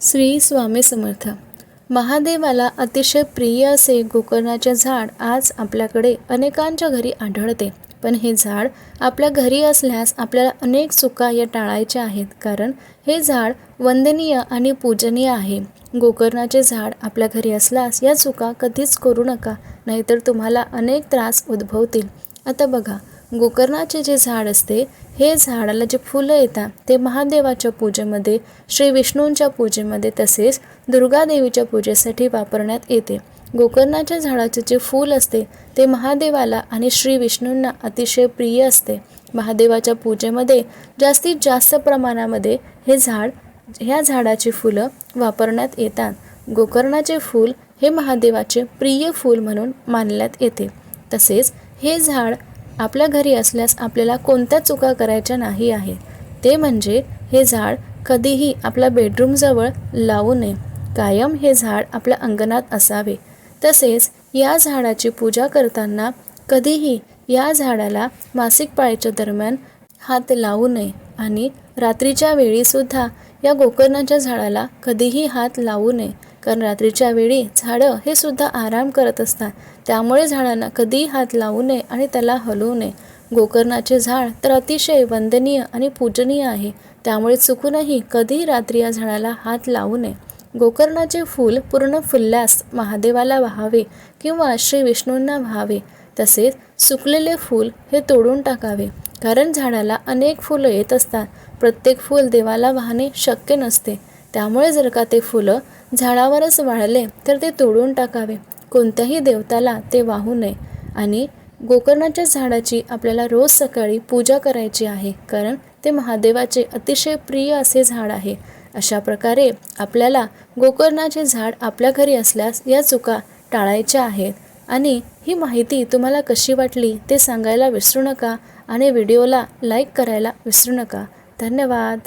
श्री स्वामी समर्थ. महादेवाला अतिशय प्रिय असे गोकर्णाचे झाड आज आपल्याकडे अनेकांच्या घरी आढळते. पण हे झाड आपल्या घरी असल्यास आपल्याला अनेक चुका या टाळायच्या आहेत. कारण हे झाड वंदनीय आणि पूजनीय आहे. गोकर्णाचे झाड आपल्या घरी असल्यास या चुका कधीच करू नका नाहीतर तुम्हाला अनेक त्रास उद्भवतील. आता बघा गोकर्णाचे जे झाड असते हे झाडाला जे फुलं येतात ते महादेवाच्या पूजेमध्ये श्री विष्णूंच्या पूजेमध्ये तसेच दुर्गादेवीच्या पूजेसाठी वापरण्यात येते. गोकर्णाच्या झाडाचे जे फूल असते ते महादेवाला आणि श्री विष्णूंना अतिशय प्रिय असते. महादेवाच्या पूजेमध्ये जास्तीत जास्त प्रमाणामध्ये हे झाड ह्या झाडाची फुलं वापरण्यात येतात. गोकर्णाचे फूल हे महादेवाचे प्रिय फूल म्हणून मानण्यात येते. तसेच हे झाड आपल्या घरी असल्यास आपल्याला कोणत्या चुका करायच्या नाही आहे. ते म्हणजे हे झाड कधीही आपल्या बेडरूमजवळ लावू नये. कायम हे झाड आपल्या अंगणात असावे. तसेच या झाडाची पूजा करताना कधीही या झाडाला मासिक पाळीच्या दरम्यान हात लावू नये आणि रात्रीच्या वेळीसुद्धा या गोकर्णाच्या झाडाला कधीही हात लावू नये. कारण रात्रीच्या वेळी झाडं हे सुद्धा आराम करत असतात. त्यामुळे झाडांना कधीही हात लावू नये आणि त्याला हलवू नये. गोकर्णाचे झाड तर अतिशय वंदनीय आणि पूजनीय आहे. त्यामुळे चुकूनही कधीही रात्री या झाडाला हात लावू नये. गोकर्णाचे फूल पूर्ण फुलल्यास महादेवाला व्हावे किंवा श्री विष्णूंना व्हावे. तसेच सुकलेले फूल हे तोडून टाकावे. कारण झाडाला अनेक फुलं येत असतात. प्रत्येक फूल देवाला वाहणे शक्य नसते. त्यामुळे जर का ते फुलं झाडावरच वाळले तर ते तोडून टाकावे. कोणत्याही देवताला ते वाहू नये. आणि गोकर्णाच्या झाडाची आपल्याला रोज सकाळी पूजा करायची आहे कारण ते महादेवाचे अतिशय प्रिय असे झाड आहे. अशा प्रकारे आपल्याला गोकर्णाचे झाड आपल्या घरी असल्यास या चुका टाळायच्या आहेत. आणि ही माहिती तुम्हाला कशी वाटली ते सांगायला विसरू नका आणि व्हिडिओला लाईक करायला विसरू नका. धन्यवाद.